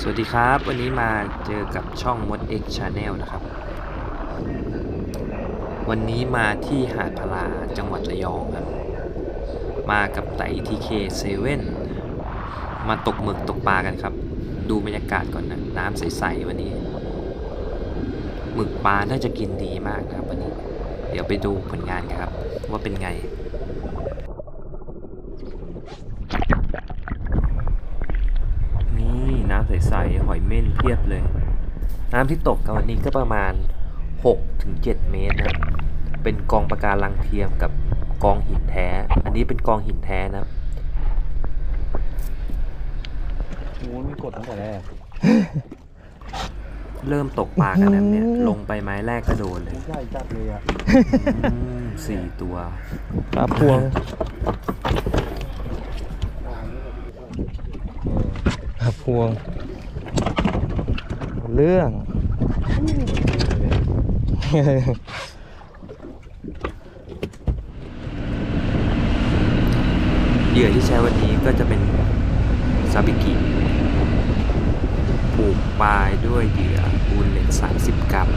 สวัสดีครับ วันนี้มาเจอกับช่องมด X Channel นะครับ วันนี้มาที่หาดพลาจังหวัดระยองครับ มากับไต่ TK7 มาตกหมึกตกปลากันครับ ดูบรรยากาศก่อนนะ น้ำใส ๆ วันนี้หมึกปลาน่าจะกินดีมากนะครับวันนี้ เดี๋ยวไปดูผลงานกันครับ ว่าเป็นไง นี่น้ำใสๆหอยเม่นเพียบเลย น้ำที่ตกกันวันนี้ก็ประมาณ6ถึง7เมตรนะครับเป็นกองปะการังเทียมกับกองหินแท้ อันนี้เป็นกองหินแท้นะครับโอ้ยมีกดตั้งแต่แรก เริ่มตกปลากันแล้วเนี่ย ลงไปไม้แรกก็โดนเลยใหญ่จัดเลยอะอืมสี่ตัวปลาพวง ครับพวง เรื่องเหยื่อที่ใช้วันนี้ก็จะเป็นซาบิกิผูกปลายด้วยเหยื่อบูลเลต30 กรัม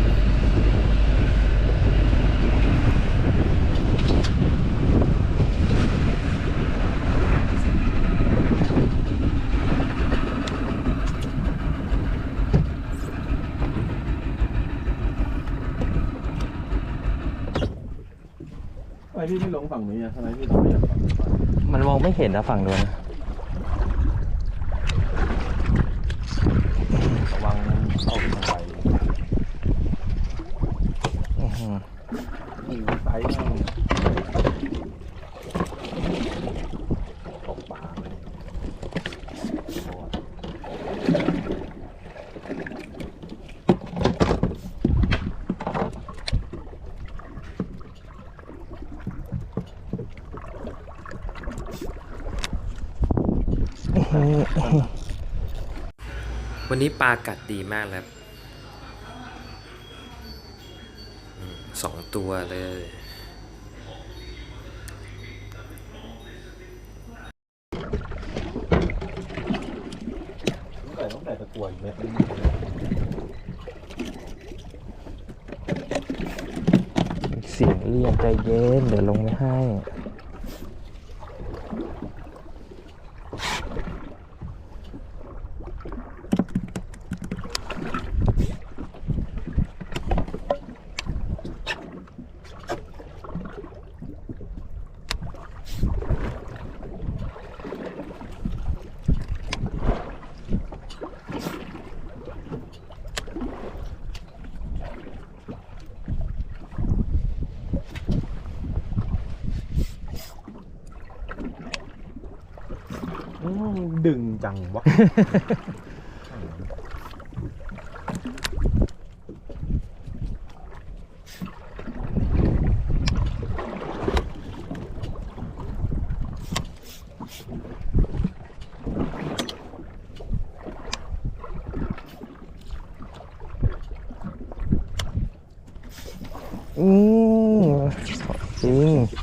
ไปพี่ไม่ลงฝั่งนี้อะทำไมพี่ต้องไปฝั่งนี้มันมองไม่เห็นนะฝั่งนู้นนะวังเข้าไปทางใด อื้อหือ มีไซส์มั่งตกปลาเลยโอ้ย อื้อหือ วันนี้ปลากัดดีมากแล้วสองตัวเลย ต้องใส่ต้องใส่ตะกั่วอีกเม็ดนึงเสียงเรียกใจเย็น เดี๋ยวลงไม่ให้ ดึงจังวะ อืมจริง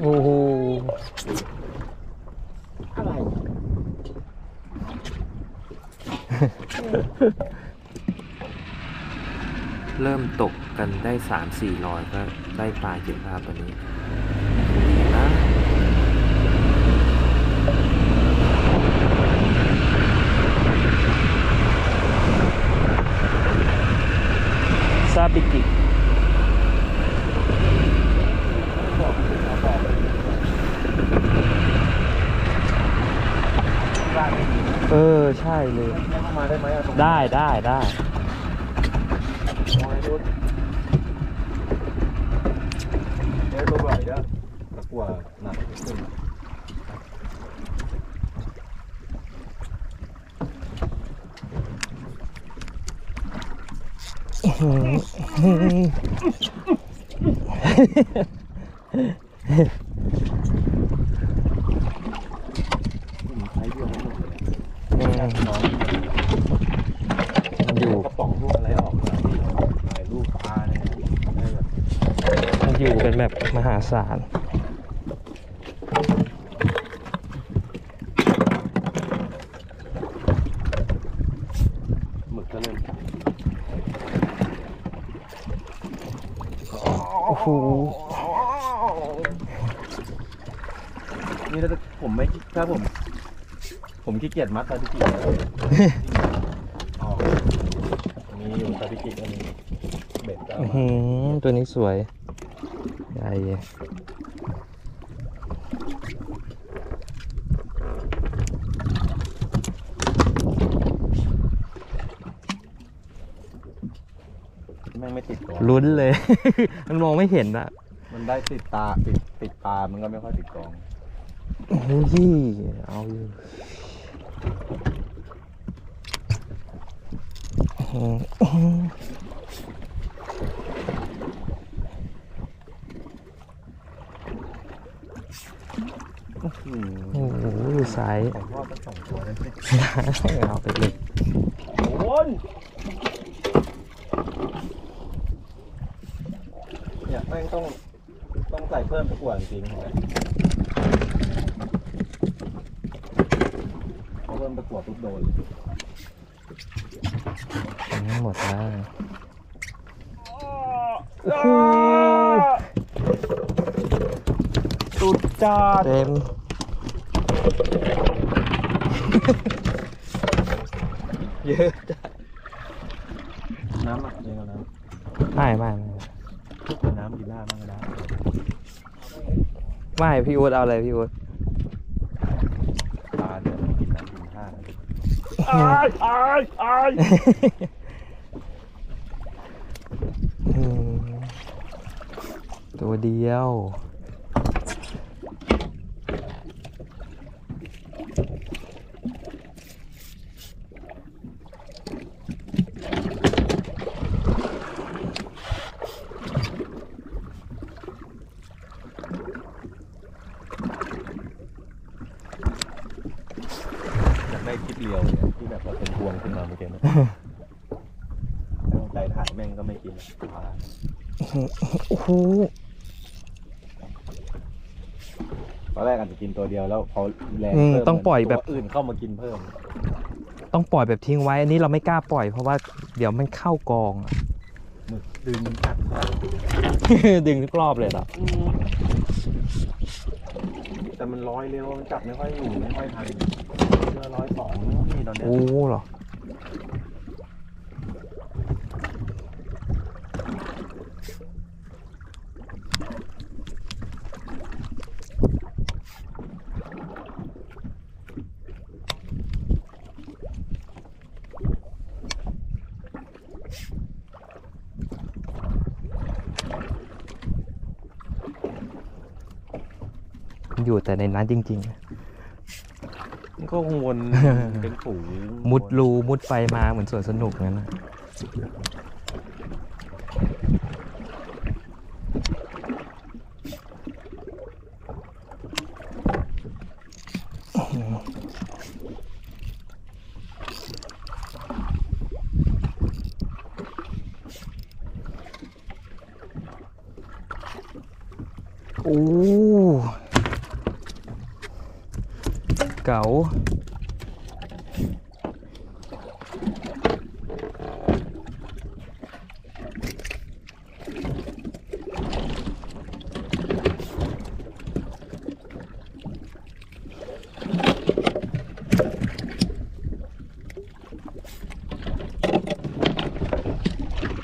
โอ้โห อะไร เริ่มตกกันได้สามสี่ร้อยก็ได้ปลาเยอะครับตอนนี้นะซาบิกิ เออ ใช่เลย มาได้ไหมอะตรงนี้ได้ได้ได้มองให้ดูเดี๋ยวตัวใหญ่แล้วตะกัวหนักขึ้น ใช้เดียวไม่หมดเลยน้อง มันอยู่ กระป๋องพวกอะไรออกมาถ่ายรูปปลาเนี่ยได้แบบ มันอยู่เป็นแบบมหาศาลหมึกก็เริ่มจับโอ้โหนี่ถ้าผมไม่ถ้าผม ผมขี้เกียจมัดซาบิกิแล้วอ๋อมีอยู่ซาบิกิก็มีเบ็ดก็เอาอื้อมาหือตัวนี้สวย ใหญ่แม่งไม่ติดตัวลุ้นเลย มันมองไม่เห็นอะมันได้ติดตาติดติดตามันก็ไม่ค่อยติดกอง โอ้ยเอาอยู่อื้อหือ อืม โอ้โหอยู่ไซส์ของพ่อก็สองตัวเลยสิเอาไปเลยโอนเนี่ยแม่งต้องต้องใส่เพิ่มตะกั่วจริงๆเห็นไหมพอเพิ่มตะกั่วปุ๊บโดนเลย อันนี้หมดแล้วโอ้โห สุดจัดเต็ม เยอะจัดน้ำอะเยังเอาน้ำไม่ไม่ไม่เอาน้ำกินหน้าบ้างก็ได้ไม่พี่อู๊ดเอาอะไรพี่อู๊ดปลาเนี่ยกินน้ำกินท่าอืมตัวเดียว อยากได้คลิปเรียวเนี่ยที่แบบเราเป็นพวงขึ้นมาเมื่อกี้เนี่ยตั้งใจถ่ายแม่งก็ไม่กินปลา โอ้โห ตอนแรกอาจจะกินตัวเดียวแล้วพอแรงอืมเพิ่มต้องปล่อยแบบตัวอื่นเข้ามากินเพิ่มต้องปล่อยแบบทิ้งไว้อันนี้เราไม่กล้าปล่อยเพราะว่าเดี๋ยวมันเข้ากองอะ หมึกดึงกัดดึงทุกรอบเลยเหรอแต่มันร้อยเร็วมันจับไม่ค่อยอยู่ไม่ค่อยทันเรือร้อยสองนี่ตอนเนี้ยโอ้เหรอ อยู่แต่ในนั้นจริง มันก็คงวนเป็นฝูงๆ มุดรูมุดไฟมาเหมือนสวนสนุกงั้นนะโอ้ เก๋า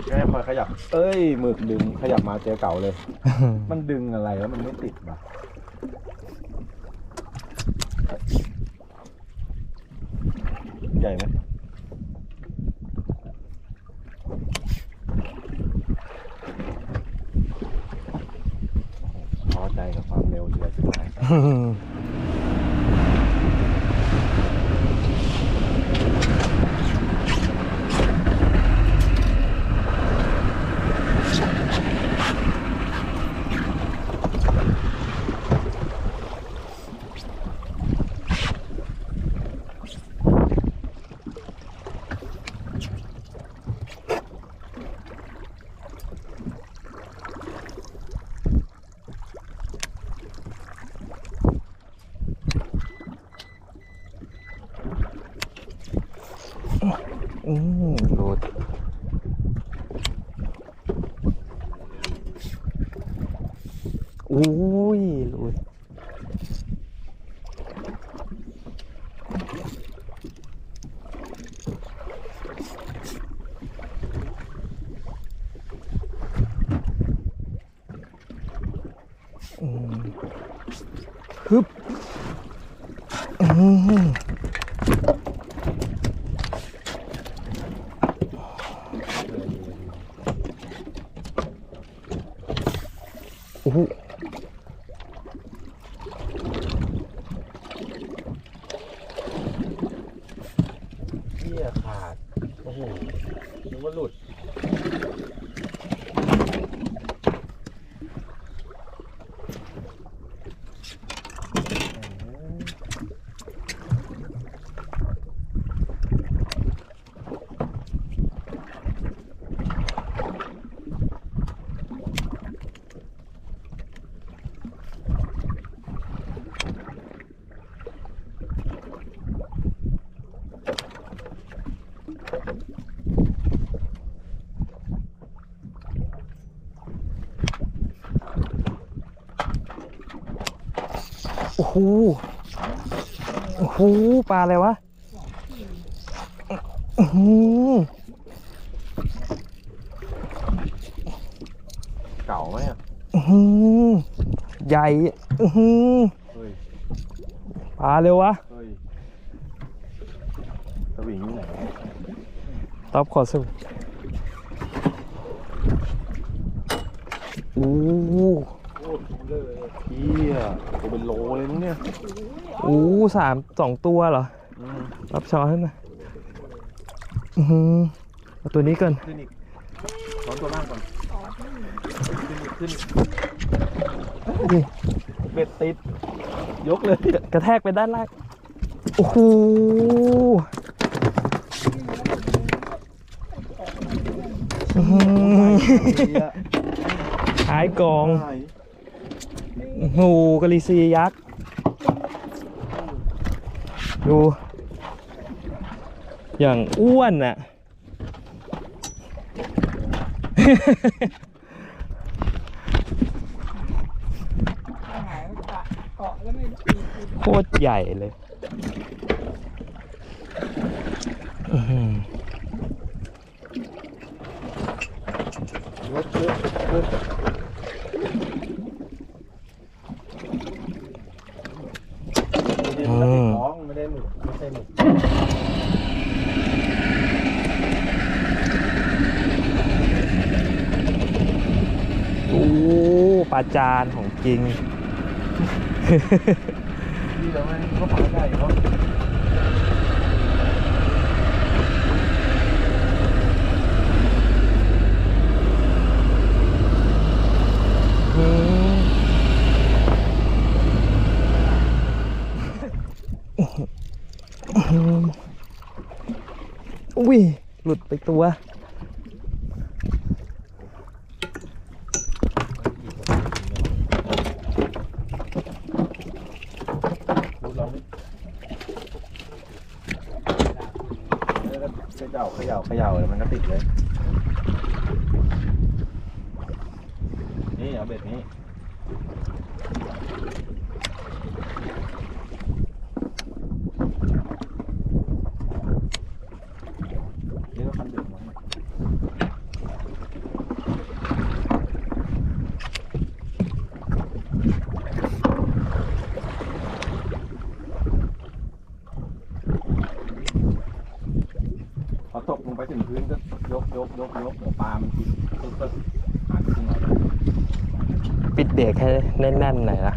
แค่คอยขยับ เอ้ยหมึกดึงขยับมาเจอเก่าเลย มันดึงอะไรแล้วมันไม่ติดวะใหญ่ไหมพอใจกับความเร็วเรือจุดไหน อืมหลุ ดอุ้ยหลุด โอ้โห เหี้ยขาด โอ้โหนึกว่าหลุด โอ้โหโอ้โหปลาอะไรวะอื้อหือเก่าไหมอะอื้อหือใหญ่อื้อหือเฮ้ยปลาเร็ววะเฮ้ยสวิงอยู่ไหนตอบขอสู้ โอ้โหโอ้ เลยเฮียตัวเป็นโลเลยมั้งเนี่ยโอ้โหสามสองตัวเหรอ อืมรับช้อนให้มาอือหือเอาตัวนี้ก่อนขึ้นอีกช้อนตัวล่างก่อนขึ้นอีกขึ้นนี่เบ็ดติด ยกเลยอะกระแทกไปด้านล่าง โอ้โห อื้อหือเฮียท้ายกองใช่โอ้ โหกะลิซียักษ์ ดู อย่างอ้วนอะ โคตรใหญ่เลยอื้อหือยกยกยกไม่ได้ติดท้องไม่ได้หมึกไม่ใช่หมึก โอ้ปลา จานของจริง นี่แล้วมันก็ปลาใหญ่เนาะอืมอุ้ย หลุดไปตัว ดูลองดิแล้วก็ เขย่าเขย่าเขย่าแล้วมันก็ติดเลย นี่เอาเบ็ดนี้ก็คันเบ็ดมั้งพอ ตกลงไปถึงพื้นก็ยกยกยกยกเดี๋ยวปลามันติดก็ก็หันขึ้นมาเลยปิดเบรกให้แน่นๆหน่อยนะ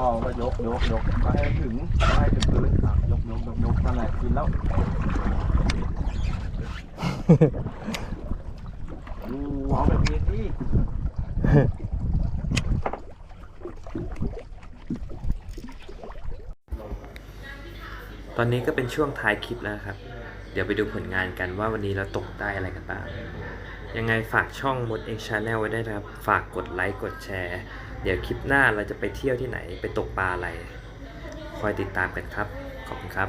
ติดหน้าก็ยกยกยกมาให้ถึงมาให้ถึงพื้นอะยกยกยกยกนั่นแหละกินแล้วอืมเอาแบบนี้สิตอนนี้ก็เป็นช่วงท้ายคลิปแล้วครับ เดี๋ยวไปดูผลงานกันว่าวันนี้เราตกได้อะไรกันบ้าง ยังไงฝากช่องมดเอ็กชาแนลไว้ได้นะครับ ฝากกดไลค์กดแชร์ เดี๋ยวคลิปหน้าเราจะไปเที่ยวที่ไหนไปตกปลาอะไร คอยติดตามกันครับ ขอบคุณครับ